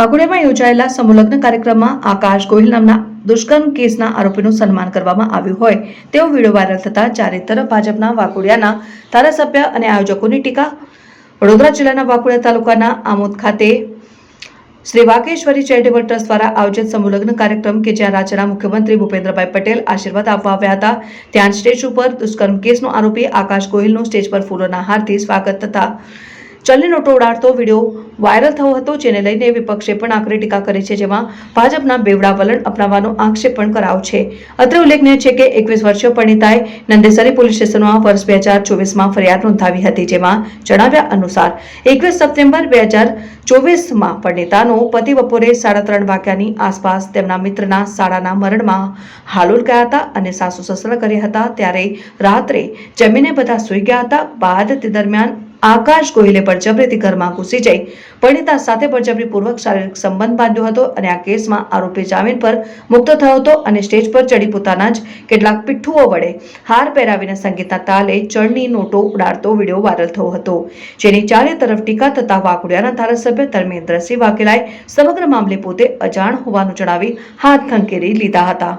વાઘોડિયામાં યોજાયેલા સમૂહલગ્ન કાર્યક્રમમાં આકાશ ગોહિલ નામના દુષ્કર્મ કેસના આરોપીનું સન્માન કરવામાં આવ્યું હોય તેવો વીડિયો વાયરલ થતા ચારે તરફ ભાજપના વાઘોડિયાના ધારાસભ્ય અને આયોજકોની ટીકા. વડોદરા જિલ્લાના વાઘોડિયા તાલુકાના આમોદ ખાતે શ્રી વાઘેશ્વરી ચેરિટેબલ ટ્રસ્ટ દ્વારા આયોજિત સમૂહલગ્ન કાર્યક્રમ કે જ્યાં રાજ્યના મુખ્યમંત્રી ભૂપેન્દ્રભાઈ પટેલ આશીર્વાદ આપવા આવ્યા હતા. ત્યાં સ્ટેજ ઉપર દુષ્કર્મ કેસનો આરોપી આકાશ ગોહિલનું સ્ટેજ પર ફૂલોના હારથી સ્વાગત તથા ચલણી નોટો ઉડાડતો વીડિયો વાયરલ થયો હતો, જેને લઈને વિપક્ષે પણ આકરી ટીકા કરી છે, જેમાં ભાજપના બેવડા વલણ અપનાવવાનો આક્ષેપ પણ કરાવ છે. અત્રે ઉલ્લેખનીય છે કે એકવીસ વર્ષીય પરિણીતાએ નંદેસરી પોલીસ સ્ટેશનમાં વર્ષ બે હજાર ચોવીસમાં ફરિયાદ નોંધાવી હતી, જેમાં જણાવ્યા અનુસાર, એકવીસ સપ્ટેમ્બર બે હજાર ચોવીસમાં પરિણીતાનો પતિ બપોરે સાડા ત્રણ વાગ્યાની આસપાસ તેમના મિત્રના શાળાના મરણમાં હાલોલ ગયા હતા અને સાસુ સસરા કર્યા હતા, ત્યારે રાત્રે જમીને બધા સૂઈ ગયા હતા. બાદ તે દરમિયાન આકાશ ગોહિલે બળજબરીથી ઘરમાં ઘૂસી જઈ પરિણીતા સાથે બળજબરીપૂર્વક શારીરિક સંબંધ બાંધ્યો હતો અને આ કેસમાં આરોપી જામીન પર મુક્ત થયો હતો અને સ્ટેજ પર ચડી પોતાના જ કેટલાક પિઠ્ઠુઓ વડે હાર પહેરાવીને સંગીતના તાલે ચડની નોટો ઉડાડતો વીડિયો વાયરલ થયો હતો, જેની ચારે તરફ ટીકા થતા વાઘોડિયાના ધારાસભ્ય ધર્મેન્દ્રસિંહ વાઘેલાએ સમગ્ર મામલે પોતે અજાણ હોવાનું જણાવી હાથ ખંખેરી લીધા હતા.